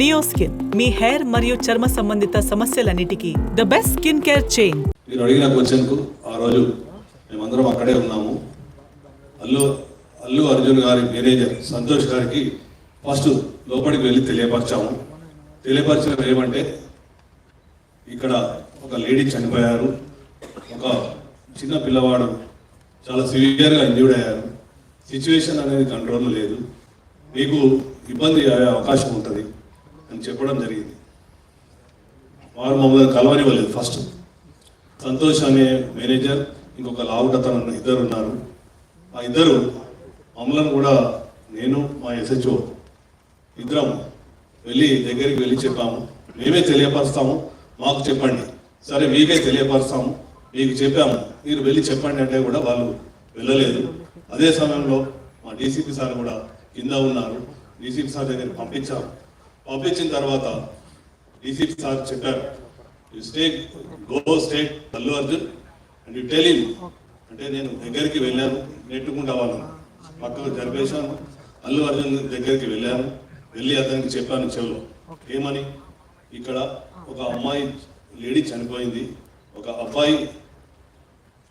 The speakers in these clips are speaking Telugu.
నియోస్కిన్ మీ హెయిర్ మరియు చర్మ సంబంధిత సమస్యలన్నిటికీ the best skin care chain మీరు అడిగిన క్వశ్చన్కు ఆ రోజు మేమందరం అక్కడే ఉన్నాము. అల్లు అల్లు అర్జున్ గారి మేనేజర్ సంతోష్ గారికి ఫస్ట్ లోపలికి వెళ్ళి తెలియపరిచాము. తెలియపరచడం ఏమంటే ఇక్కడ ఒక లేడీ చనిపోయారు. ఒక చిన్న పిల్లవాడు చాలా సివియర్గా ఇంజ్యూర్డ్ అయ్యారు. సిచ్యువేషన్ అనేది కంట్రోల్ లేదు. మీకు ఇబ్బంది అయ్యే అవకాశం ఉంటుంది. అని చెప్పడం జరిగింది. వారు మమ్మల్ని కలవనివ్వలేదు ఫస్ట్. సంతోష్ అనే మేనేజర్ ఇంకొక లావుటతను ఇద్దరు ఉన్నారు. ఆ ఇద్దరు మమ్మల్ని కూడా నేను మా ఎస్హెచ్ఓ ఇద్దరం వెళ్ళి దగ్గరికి వెళ్ళి చెప్పాము. మేమే తెలియపరుస్తాము మాకు చెప్పండి. సరే మీకే తెలియపరుస్తాము మీకు చెప్పాము. మీరు వెళ్ళి చెప్పండి అంటే కూడా వాళ్ళు వెళ్ళలేదు. అదే సమయంలో మా డీసీపీ సార్ కూడా కింద ఉన్నారు. డీసీపీ సార్ దగ్గరికి పంపించాము. పంపించిన తర్వాత డీసీపీ సార్ చెప్పారు you stay go state Allu Arjun and you tell him అంటే నేను దగ్గరికి వెళ్ళాను నెట్టుకుంటా వాళ్ళను పక్కకు జరిపేశాను అల్లు అర్జున్ దగ్గరికి వెళ్ళాను వెళ్ళి అతనికి చెప్పాను చెవులో ఏమని? ఇక్కడ ఒక అమ్మాయి లేడీ చనిపోయింది ఒక అబ్బాయి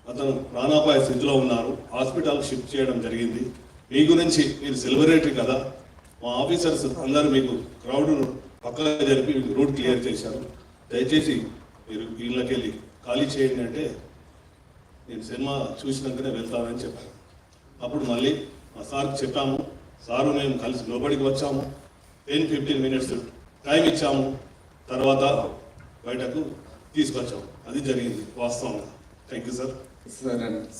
అతను ప్రాణాపాయ స్థితిలో ఉన్నారు హాస్పిటల్ షిఫ్ట్ చేయడం జరిగింది. మీ గురించి మీరు సెలబ్రేటరీ కదా మా ఆఫీసర్స్ అందరూ మీకు క్రౌడ్ పక్కగా జరిపి మీకు రూట్ క్లియర్ చేశారు. దయచేసి మీరు వీళ్ళకి వెళ్ళి ఖాళీ చేయండి అంటే నేను సినిమా చూసినాకనే వెళ్తానని చెప్పాను అప్పుడు మళ్ళీ మా సార్కి చెప్పాము సారు మేము కలిసి లోపలికి వచ్చాము. టెన్ ఫిఫ్టీన్ మినిట్స్ టైం ఇచ్చాము. తర్వాత బయటకు తీసుకొచ్చాము. అది జరిగింది వాస్తవంగా. థ్యాంక్ యూ సార్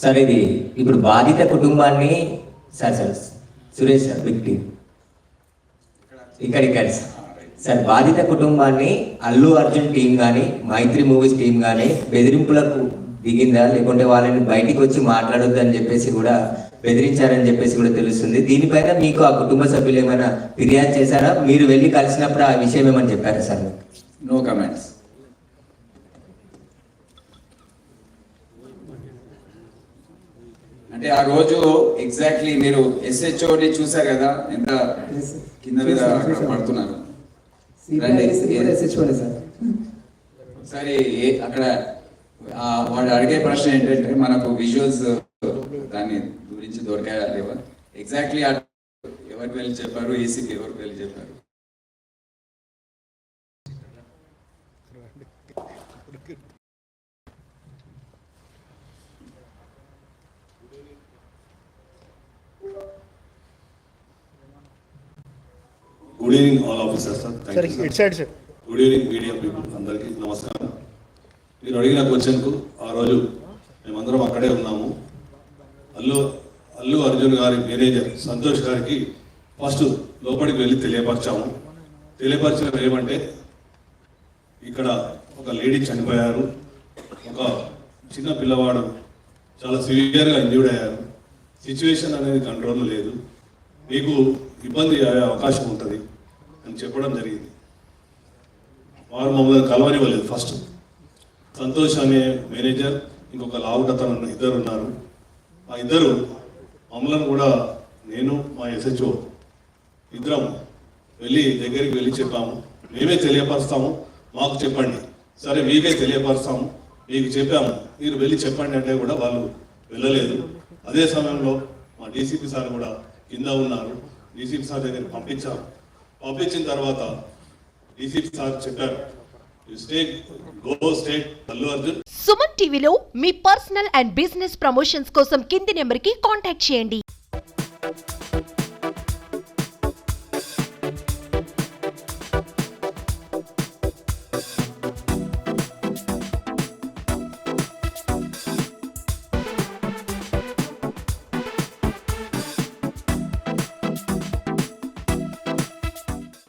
సార్ ఇది ఇప్పుడు బాధిత కుటుంబాన్ని సార్ సార్ సురేష్ సార్ విక్టి ఇక్కడికి కలిసి. సార్. బాధిత కుటుంబాన్ని అల్లు అర్జున్ టీం కానీ మైత్రి మూవీస్ టీం కానీ బెదిరింపులకు దిగిందా? లేకుంటే వాళ్ళని బయటికి వచ్చి మాట్లాడొద్దు అని చెప్పేసి కూడా బెదిరించారని చెప్పేసి కూడా తెలుస్తుంది. దీనిపైన మీకు ఆ కుటుంబ సభ్యులు ఏమైనా ఫిర్యాదు చేశారా? మీరు వెళ్ళి కలిసినప్పుడు ఆ విషయం ఏమని చెప్పారా సార్? నో కమెంట్స్ అంటే ఆ రోజు ఎగ్జాక్ట్లీ మీరు ఎస్హెచ్ఓని చూసారు కదా? ఎంత కింద మీద పడుతున్నారు. ఒకసారి అక్కడ వాడు అడిగే ప్రశ్న ఏంటంటే మనకు విజువల్స్ దాని గురించి దొరికాయా లేవా? ఎగ్జాక్ట్లీ ఎవరికి వెళ్ళి చెప్పారు? ఏసీకి ఎవరికి వెళ్ళి చెప్పారు? Good evening all officer sir good evening media people అందరికీ నమస్కారం మీరు అడిగిన క్వశ్చన్కు ఆ రోజు మేమందరం అక్కడే ఉన్నాము. అల్లు అల్లు అర్జున్ గారి మేనేజర్ సంతోష్ గారికి ఫస్ట్ లోపలికి వెళ్ళి తెలియపరిచాము. తెలియపరచడం ఏమంటే ఇక్కడ ఒక లేడీ చనిపోయారు. ఒక చిన్న పిల్లవాడు చాలా సివియర్గా ఇంజూర్డ్ అయ్యారు. సిచ్యువేషన్ అనేది కంట్రోల్ లేదు. మీకు ఇబ్బంది అయ్యే అవకాశం ఉంటుంది. అని చెప్పడం జరిగింది. వారు మమ్మల్ని కలవనివ్వలేదు. ఫస్ట్ సంతోష్ అనే మేనేజర్ ఇంకొక లావుటతను ఇద్దరు ఉన్నారు. ఆ ఇద్దరు మమ్మల్ని కూడా నేను మా ఎస్హెచ్ఓ ఇద్దరం వెళ్ళి దగ్గరికి వెళ్ళి చెప్పాము. మేమే తెలియపరుస్తాము మాకు చెప్పండి. సరే మీకే తెలియపరుస్తాము మీకు చెప్పాము. మీరు వెళ్ళి చెప్పండి అంటే కూడా వాళ్ళు వెళ్ళలేదు. అదే సమయంలో మా డీసీపీ సార్ కూడా కింద ఉన్నారు. డీసీపీ సార్ దగ్గర పంపించాము. పంపించిన తర్వాత డీసీపీ సార్ చెప్పారు సుమన్ టీవీలో మీ పర్సనల్ అండ్ బిజినెస్ ప్రమోషన్స్ కోసం కింది నెంబర్కి కాంటాక్ట్ చేయండి.